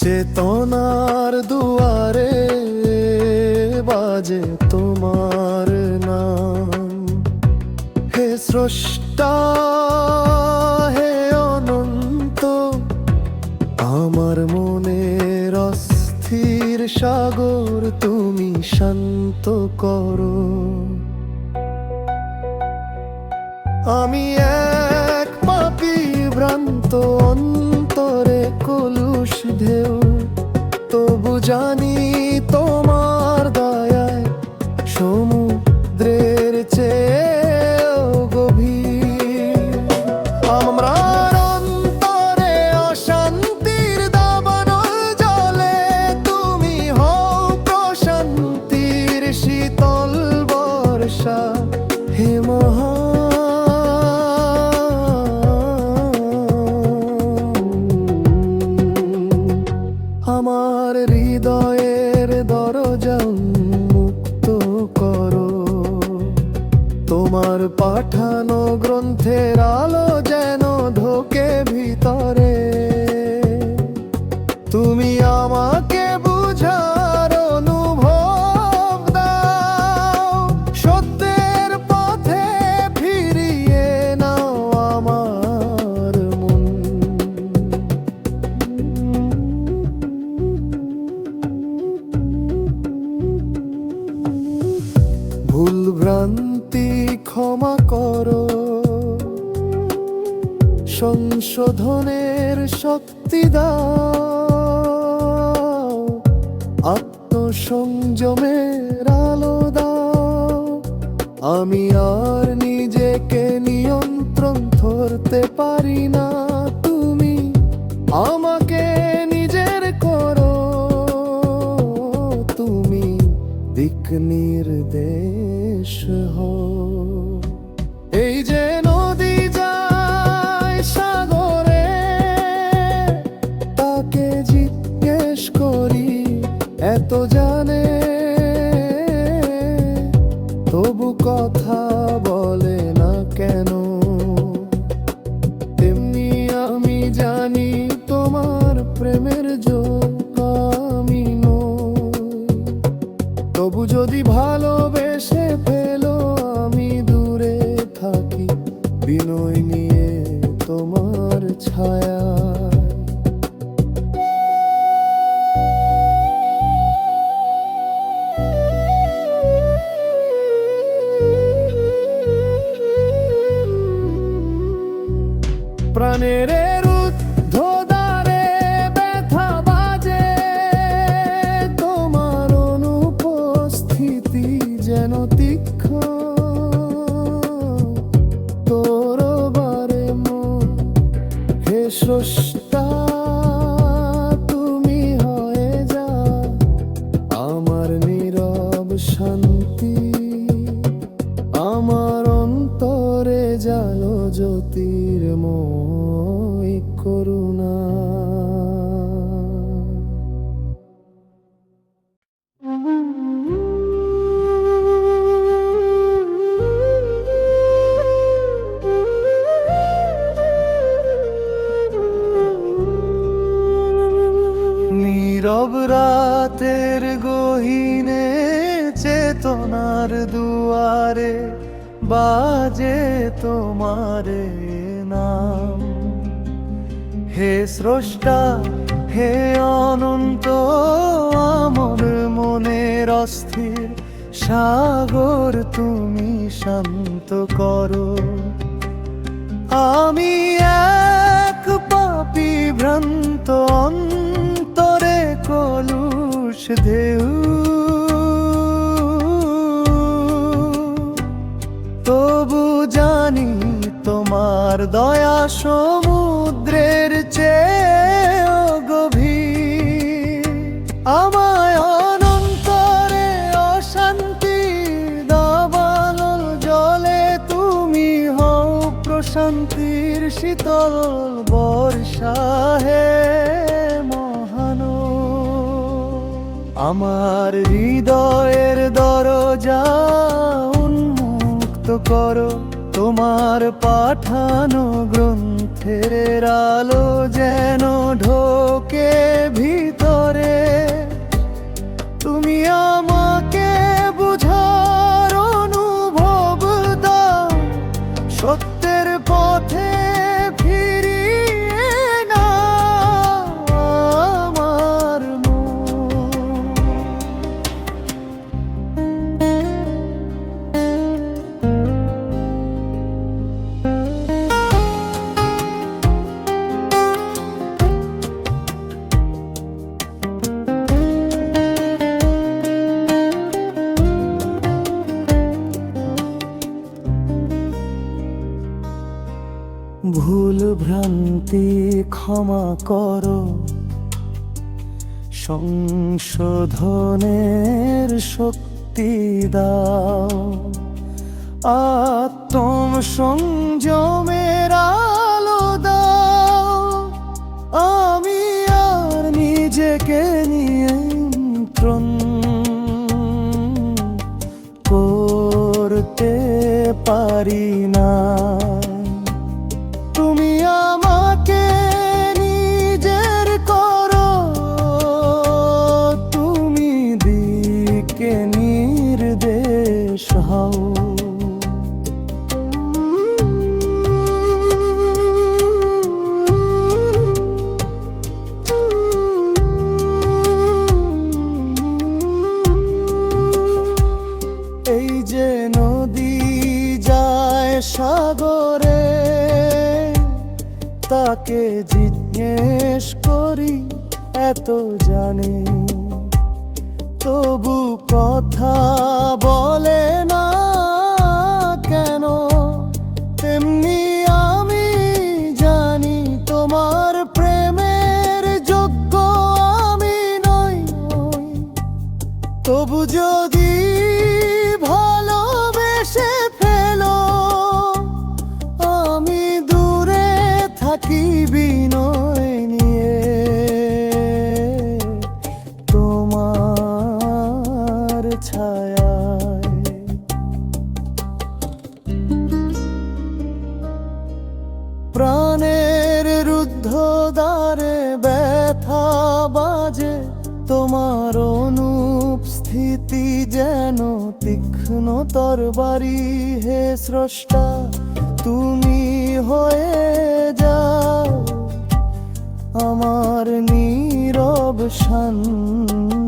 চেতনার দুয়ারে বাজে তোমার নাম। হে স্রষ্টা, হে অনন্ত, আমার মনের অস্থির সাগর তুমি শান্ত করো। আমি এক পাপি ভ্রান্ত অন্তরে কলুষ ঢেউ তবু জানি তোমার দয়ায় সমুদ্রের তোমার পাঠানো গ্রন্থের আলো যেন ঢোকে ভিতরে। তুমি আমাকে সংশোধনের শক্তি দাও। আত্মসংযমের আলো দাও। আমি আর নিজেকে নিয়ন্ত্রণ ধরতে পারি না তুমি। আমাকে নিজের করো। তুমি দিক নির্দেশ হও। এই যে প্রেমের যোগ্য আমি তবু যদি ভালোবেসে ফেলো, আমি দূরে থাকি। বিনয় নিয়ে তোমার ছায়া প্রাণের শান্তি চেতনার দুয়ারে বাজে তোমারে নাম। হে স্রষ্টা, হে অনন্ত, আমার মনের অস্থির সাগর তুমি শান্ত করো। আমি এক পাপি ভ্রান্ত অন্তরে কলুষ দেউ জানি তোমার দয়া সমুদ্রের চেয়েও গভীর। আমায় অনন্তরে অশান্তি দাবানল জলে তুমি হও প্রশান্তির শীতল বর্ষা হে মহান। আমার হৃদয়ের দরজা উন্মুক্ত করো। তোমার পাঠানো গ্রন্থের আলো ভ্রান্তি ক্ষমা করো সংশোধনের শক্তি দাও। আত্ম সংযমের আলো দাও। আমি তাকে জিজ্ঞেস করি এত জানি। তবু কথা বলে না। থাকি বিনয় নিয়ে তোমার প্রাণের ব্যথা বাজে তোমার যেন তীক্ষ্ণ হে স্রষ্টা তুমি হয়ে আমার নীরব শান্তি